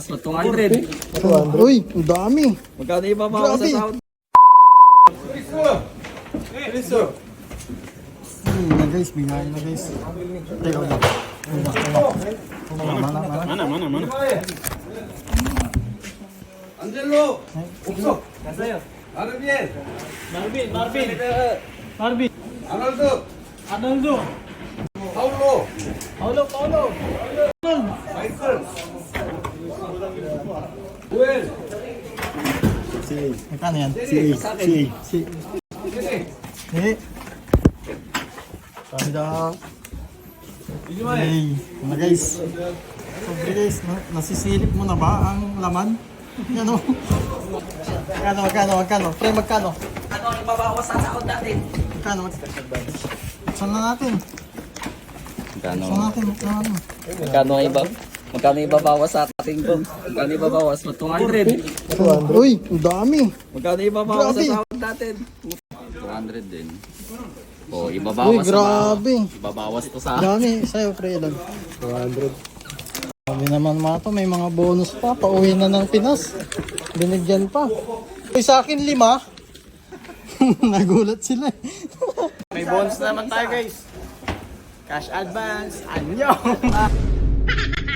ibabawas mo? 200. Uy, ang dami. Magkano ibabawas sa Grabe. sahod? Ayun na guys, bigay na guys. Teka lang. Mana, mana. Mana, mana, mana. Angelo! Ukso! Marvin! Marvin, Marvin. Marvin. Arnaldo! Arnaldo. Paulo! Paulo, Paulo. Michael! Joel! Magkano yan? Si, si. Si. Eh. Sabi daw. Hey, mga guys. Sobre guys, na- nasisilip mo na ba ang laman? Ano? Magkano, magkano, magkano? Pre, magkano? Ano ang ibabawas sa sahod natin? Magkano? Saan na natin? Magkano? Saan natin? Magkano? Magkano ang iba? Magkano ibabawas sa ating ko? Magkano ibabawas mo? 200. Uy, ang dami. Magkano ibabawas sa Grabe. sahod natin? 200 din. Oh, Uy, ibabawas sa grabe. Ibabawas to sa Dami. Sa'yo, pre, ilan? 200. Sabi naman mga to, may mga bonus pa. Pauwi na ng Pinas. Binigyan pa. Uy, sa akin lima. Nagulat sila. May bonus naman tayo guys. Cash advance. Anyo.